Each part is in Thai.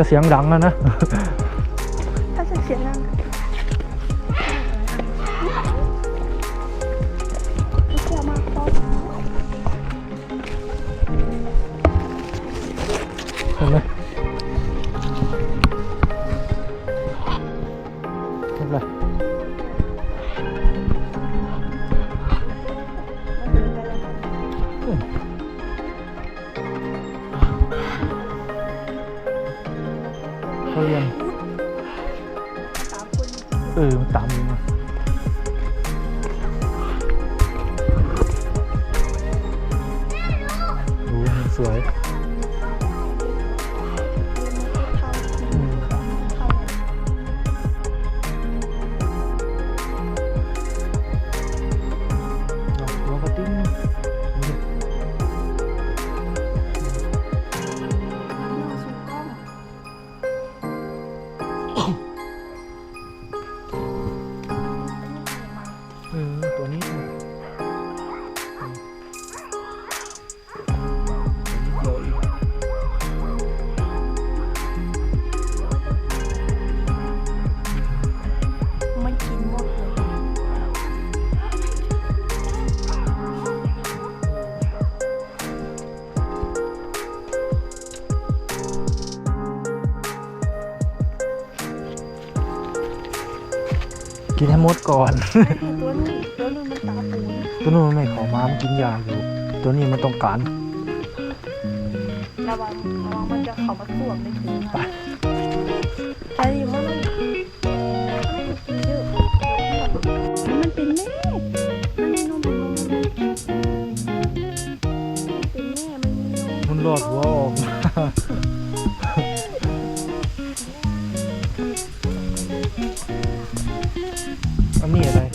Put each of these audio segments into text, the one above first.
จะเสียงดังแล้วนะ ถ้าจะเสียงดัง กินให้หมดก่อนไอ้ตัวนู้นตัวนู้นมันตาปูนตัวนู้นมันไม่เขอมามันกินยาอยู่ ตัวนี้มันต้องการระวังระวังมันจะเข้ามาท่วมในถุงไปใช่ดิเพราะมัน อันนี้อะไร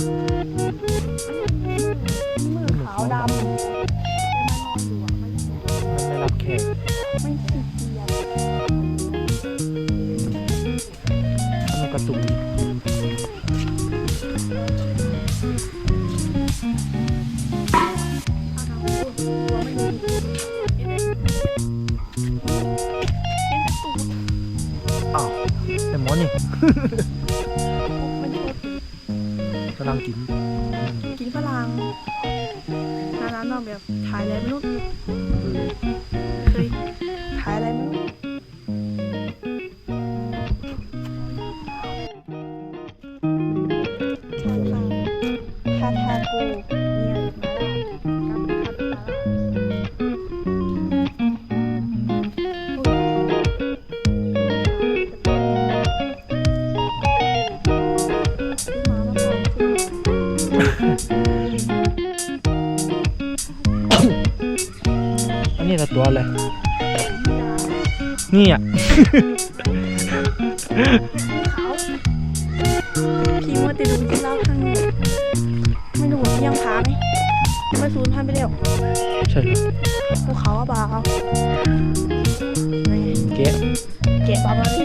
จะมาซูนพันไปเร็วใช่เหรอภูเขาอะบ่าวนี่เก๊ะเก็บเอามาดิ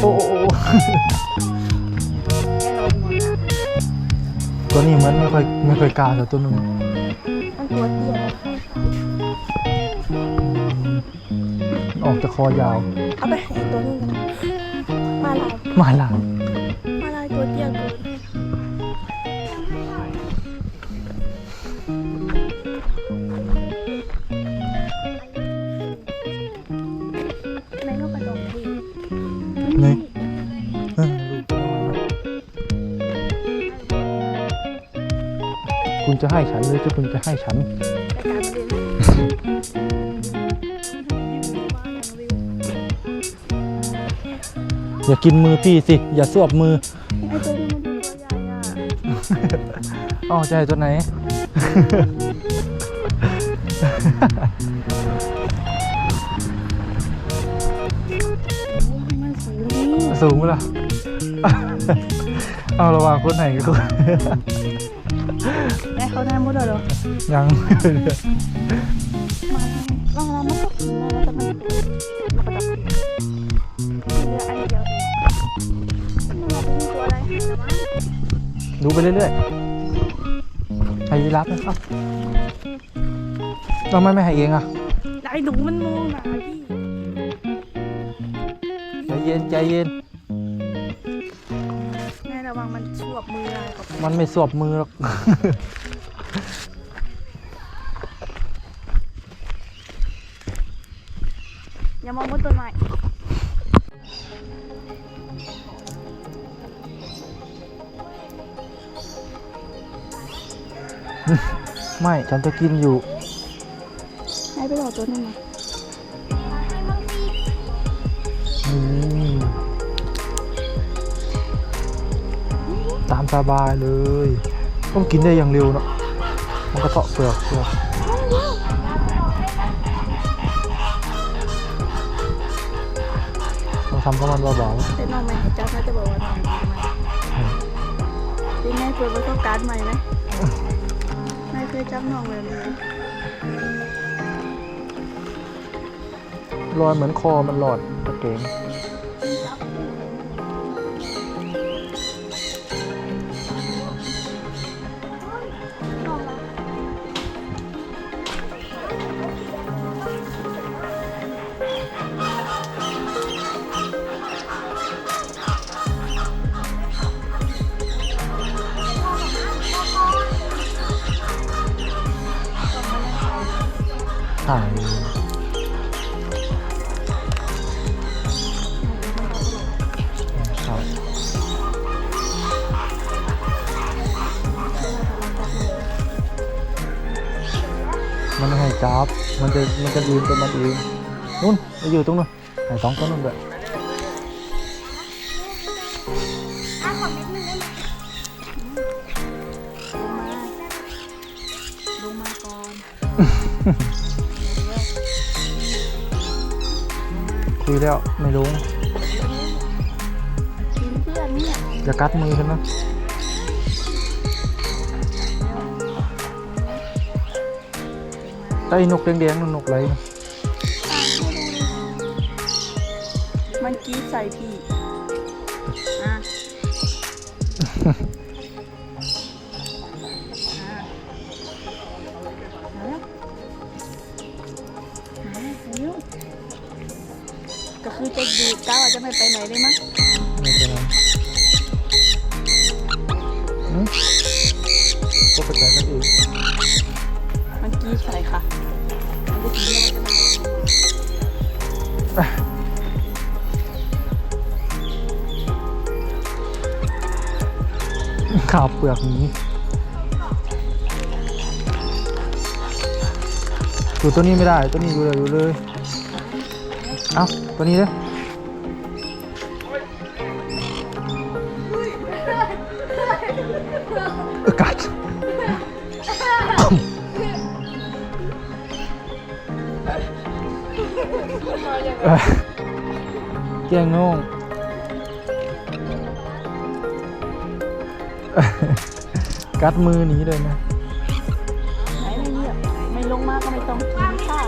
โอ้โอ้โอ้แน่นอนหมดนะตัวนี้มันไม่ค่อยไม่ค่อยกล้าแต่ตัวนึงมันตัวเตี้ย นะออกจากคอยาว เอาไปให้ตัวนึงกันมาลายมาหลังมาลายตัวเตี้ยเกินในนกกระดองดีนี่เออลูกตัวน้อยนะคุณจะให้ฉันหรือจะคุณจะให้ฉันรายการมาเรียน อย่ากินมือพี่สิ อย่าสวบมือไอ้ตัวนี้มันเป็นตัวใหญ่อะอ๋อจะให้ตัวไหนมันสูงนี่สูงเปะล่ะ เอาระหว่างคนไหนกับคนแม่เขาได้หมดเลยเหรอยัง ดูไปเรื่อยๆให้ยีรับนะครับทำไมไม่ให้เองอะไอ้หนูมันมองหนาพี่ใจเย็นใจเย็น แม่ระวังมันชวบมืออะไรกับมันไม่สวบมือหรอก อย่ามองบนต้นไม้ ไม่ฉันจะกินอยู่ ให้ไปรอตัวนึงนะอืมตามสบายเลย ต้องกินได้อย่างเร็วเนาะ มันก็เตาะเปลือกเปลือกต้องทำกับมันเบาแต่น้องไม่ให้จับนะจะบอกว่าน้องดีไหมพี่แม่เปิดประสบการณ์ใหม่ไหมแม่เคยจับน้องแบบนี้รอยเหมือนคอมันหลอดตะเกง จับมันจะมันจะยืนตัวมันเองนู่นไปอยู่ตรงนู้นไอ้สองตัวนู้นด้วยลงมาก่อนคุยแล้วไม่รู้กินเพื่อนเนี่ยจะกัดมือฉันนะ ไอ้นกแดงๆนั่นนกอะไรนะมันกรีดใส่พี่อะอะมาแล้วมาแล้วเร็วก็คือจะดูก้าวอาจจะไม่ไปไหนเลยมั้งไม่เป็นไรอืมก็ไปใจกันเอง มันกรีดใส่ค่ะมันจะกินแล้วมันจะมาขาบเปลือกนี้อยู่ตัวนี้ไม่ได้ ตัวนี้อยู่เลยอยู่เลย เอ้าตัวนี้เลย แกล้งน้องกัดมือหนีเลยนะไหนไม่เรียกไม่ลงมาก็ไม่ต้องกินข้าว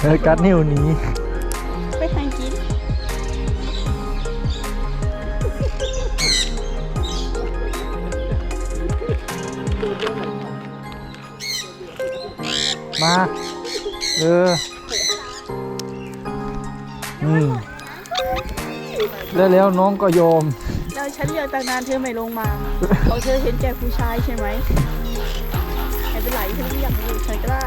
เออกัดนิ้วหนี มา เออ อืมแล้วแล้วน้องก็ยอมแล้วฉันเรียกตั้งนานเธอไม่ลงมาเขาเธอเห็นแก่ผู้ชายใช่ไหมไม่เป็นไรฉันเรียกอยู่ฉันก็ได้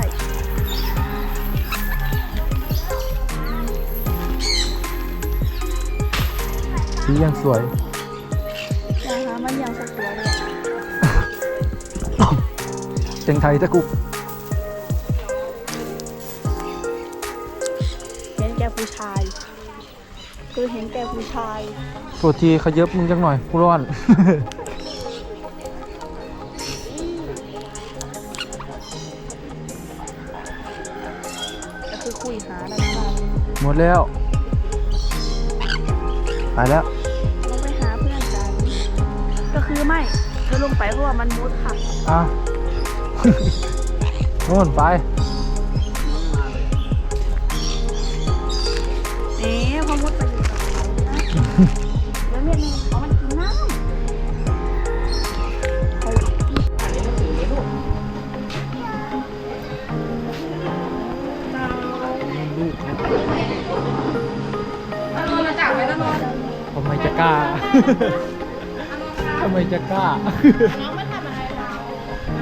สียังสวยนะคะมันยังสวยเลยเต็งไทยตะกุก คือเห็นแก่ผู้ชายโทษทีขยับมึงจังหน่อยกูร้อน ก็คือคุยหาแล้วนะหมดแล้ว ไปแล้ว ลงไปหาเพื่อนกัน ก็คือไม่เธอลงไปเพราะว่ามันมุดค่ะ อะ นู่นไป ล้า ทำไมจะกล้า น้องมาทำอะไรเรา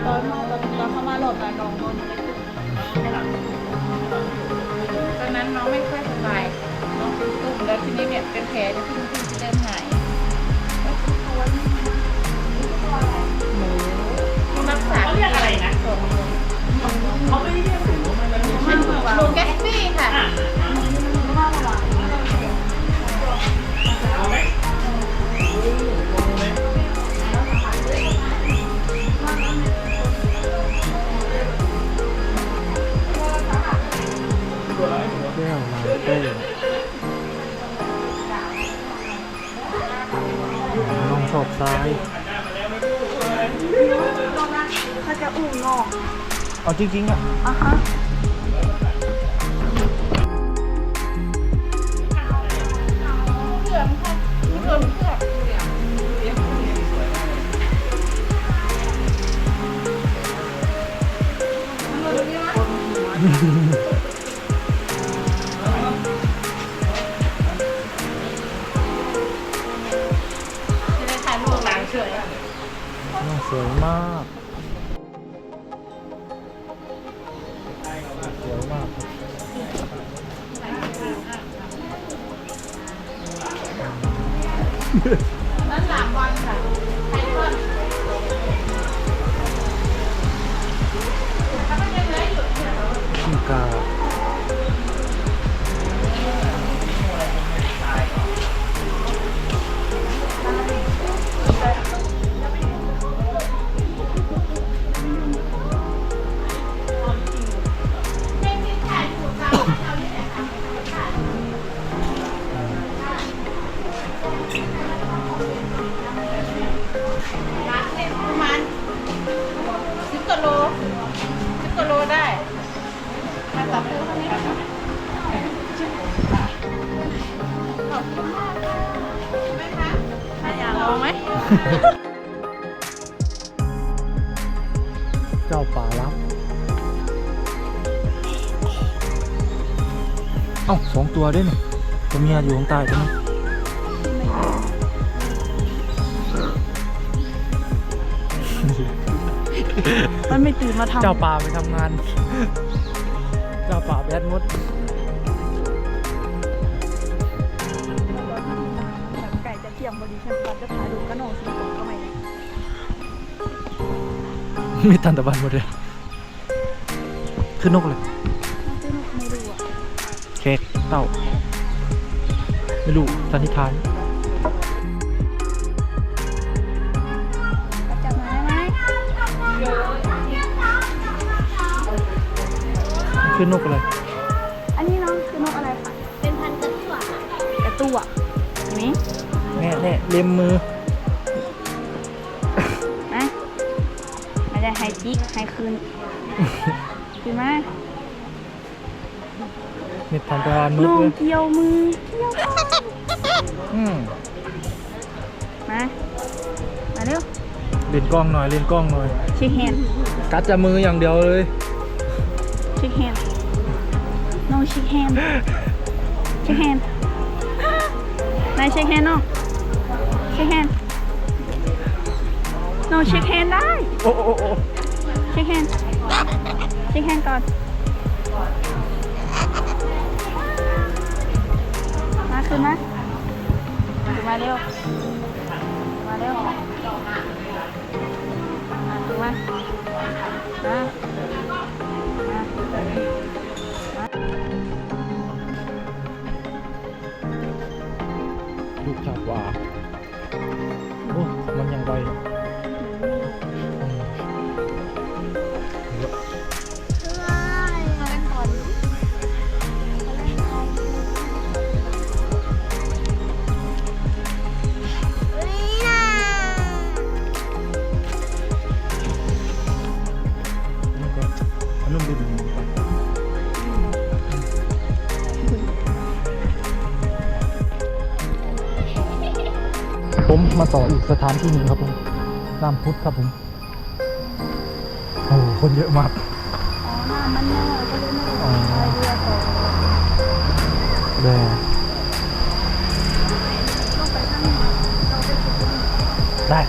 ตอนตอนตอนเขามาโหลดมากองนอนไม่ขึ้นตอนนั้นน้องไม่ค่อยสบายน้องเป็นตุ่มแล้วทีนี้เนี่ยเป็นแผลที่เพิ่งเพิ่งจะเริ่ม ไหม เจ้าป่ารับ เอ้าสองตัวด้วยนี่ตัวเมียอยู่ข้างใต้ตัวนี้มันไม่ตื่นมาทำเจ้าป่าไปทำงาน เจ้าป่าแบดมด ยงพอดีใช่ไหมจะถ่ายรูกระโหนกสีผมก็ไม่ได้ไม่ทันตะวันหมดเลยขึ้นนกเลยซื้อนกไม่รู้อะเค้กเต่า ไม่รู้สันนิษฐานจับมาได้ไหมขึ้นนกเลย แน่แน่เล็มมือนะไม่ได้ไฮจิกไฮคืนคืนไหมไม่ทันตะวันมืดน้องเลยเกี่ยวมือเกี่ยวก่อนอืมมา มาเร็วเล่นกล้องหน่อยเล่นกล้องหน่อยเช็คแฮนด์กัดจะมืออย่างเดียวเลยเช็คแฮนด์น้องเช็คแฮนด์เช็คแฮนด์นายเช็คแฮนด์น้อง เช็คแฮนด์น้องเช็คแฮนด์ได้ โอ้โอ้โอ้เช็คแฮนด์ เช็คแฮนด์ก่อน มาขึ้นมาขึ้นมาเร็ว มาเร็วมาขึ้นมามามาลูกชาวป่า โอ้ มันยังไว สถานที่หนึ่งครับผมน้ำพุทธครับผมโอ้โหคนเยอะมากอ๋อหน้ามันน้อยก็เลยไม่ได้ใช้เรือต่อแดลงไปข้างนี้เราไปได้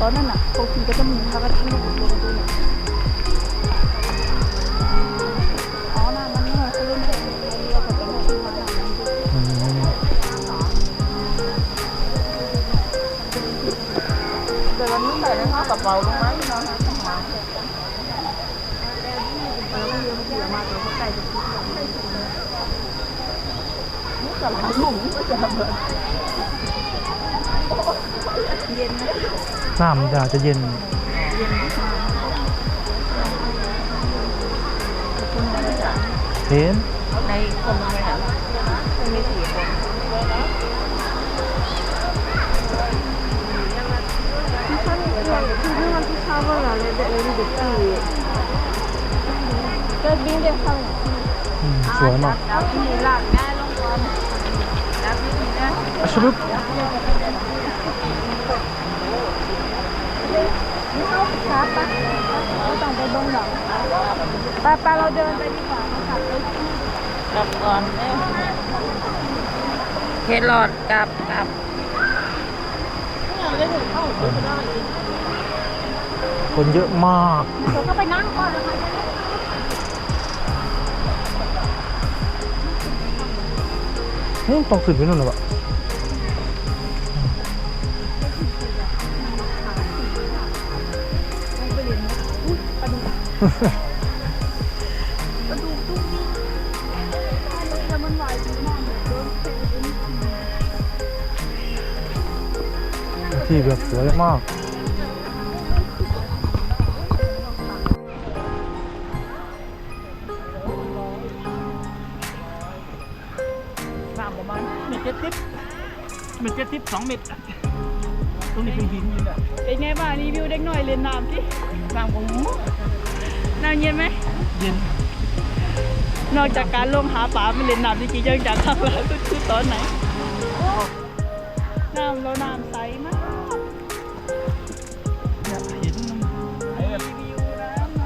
ตอนนั้นอะโคกีก็จะมีพากันที่ลงลงด้วย กระเป๋าลงมาที่นอนข้างหลังแล้วเรือมันเสียมาตัวเขาไก่จะคิดอย่างไรนี่กับหลังหนุ่มก็จะเบิดเย็นนะน้ำจะจะเย็นเย็นที่มาเห็นในคนมันไม่หนมั ชอบว่าอะไรเด็กเล่นเด็กตีก็บินเด็กเข้าอืมสวยมาก แล้วมีหลานง่ายลงก่อนแล้วมีนะอะชลุป ครับปะเราต้องไปเบิ้งหรอกไปไปเราเดินไปดีกว่ากลับเลยกลับก่อนเคหลอดกลับกลับคนเยอะมาก เดี๋ยวก็ไปนั่งก่อนแล้วค่ะนี่ต้องขึ้นไปนู่นหรอวะไปเรียนอุ้ยปลาดุกปลาดุกตุ้งนี่แต่มันไหวดีมากเลยเดินเตะเดินขี่ที่แบบสวยมาก สิบสองเมตรอะตรงนี้เป็นหินอยู่เนี่ยเป็นไงบ้างรีวิวเด็กหน่อยเรียนน้ำที่น้ำของหมูน้ำเย็นไหม เย็น นอกจากการลงหาปลาไม่เล่นน้ำจริงๆยังจากข้างล่างก็คือตอนไหน น้ำเราน้ำใสมากเนี่ยหินมันไหลแบบรีวิวน้ำไห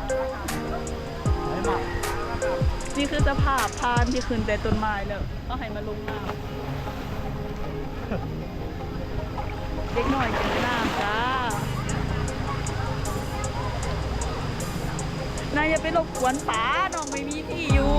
ลมากนี่คือสภาพพานที่ขึ้นแต่ต้นไม้แล้วก็ให้มาลงน้ำ เด็กหน่อยกันน้ำจ้านายอย่าไปรบกวนป๋าน้องไม่มีที่อยู่